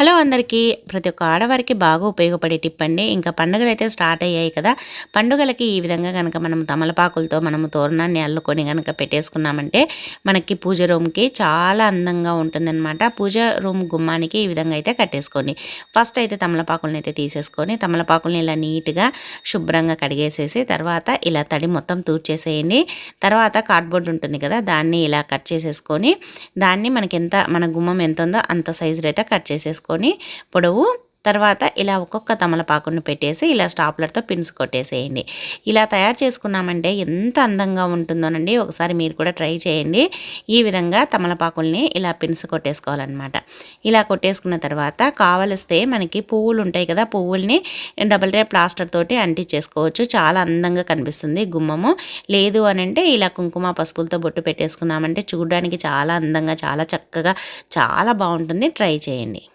Hello అందరికీ. ప్రతి ఒక్క ఆడవారికి బాగా ఉపయోగపడే టిప్ అండి. ఇంకా పండుగలు అయితే స్టార్ట్ అయ్యాయి కదా. పండుగలకి ఈ విధంగా కనుక మనం తమలపాకులతో మనము తోరణాన్ని అల్లుకొని కనుక పెట్టేసుకున్నామంటే మనకి పూజ రూమ్కి చాలా అందంగా ఉంటుందన్నమాట. పూజ రూమ్ గుమ్మానికి ఈ విధంగా అయితే కట్టేసుకోండి. ఫస్ట్ అయితే తమలపాకులను అయితే తీసేసుకొని తమలపాకుల్ని ఇలా నీట్గా శుభ్రంగా కడిగేసేసి తర్వాత ఇలా తడి మొత్తం తూర్చేసేయండి తర్వాత కార్డ్బోర్డ్ ఉంటుంది కదా దాన్ని ఇలా కట్ చేసేసుకొని దాన్ని మనకి ఎంత మన గుమ్మం ఎంత ఉందో అంత సైజులో అయితే కట్ చేసేసుకోండి. పొడవు తర్వాత ఇలా ఒక్కొక్క తమలపాకును పెట్టేసి ఇలా స్టాప్లర్తో పిన్స్ కొట్టేసేయండి. ఇలా తయారు చేసుకున్నామంటే ఎంత అందంగా ఉంటుందోనండి. ఒకసారి మీరు కూడా ట్రై చేయండి. ఈ విధంగా తమలపాకుల్ని ఇలా పిన్స్ కొట్టేసుకోవాలన్నమాట. ఇలా కొట్టేసుకున్న తర్వాత కావలిస్తే మనకి పువ్వులు ఉంటాయి కదా పువ్వుల్ని డబల్ టే ప్లాస్టర్ తోటి అంటించేసుకోవచ్చు. చాలా అందంగా కనిపిస్తుంది గుమ్మము. లేదు అని అంటే ఇలా కుంకుమ పసుపులతో బొట్టు పెట్టేసుకున్నామంటే చూడడానికి చాలా అందంగా చాలా చక్కగా చాలా బాగుంటుంది. ట్రై చేయండి.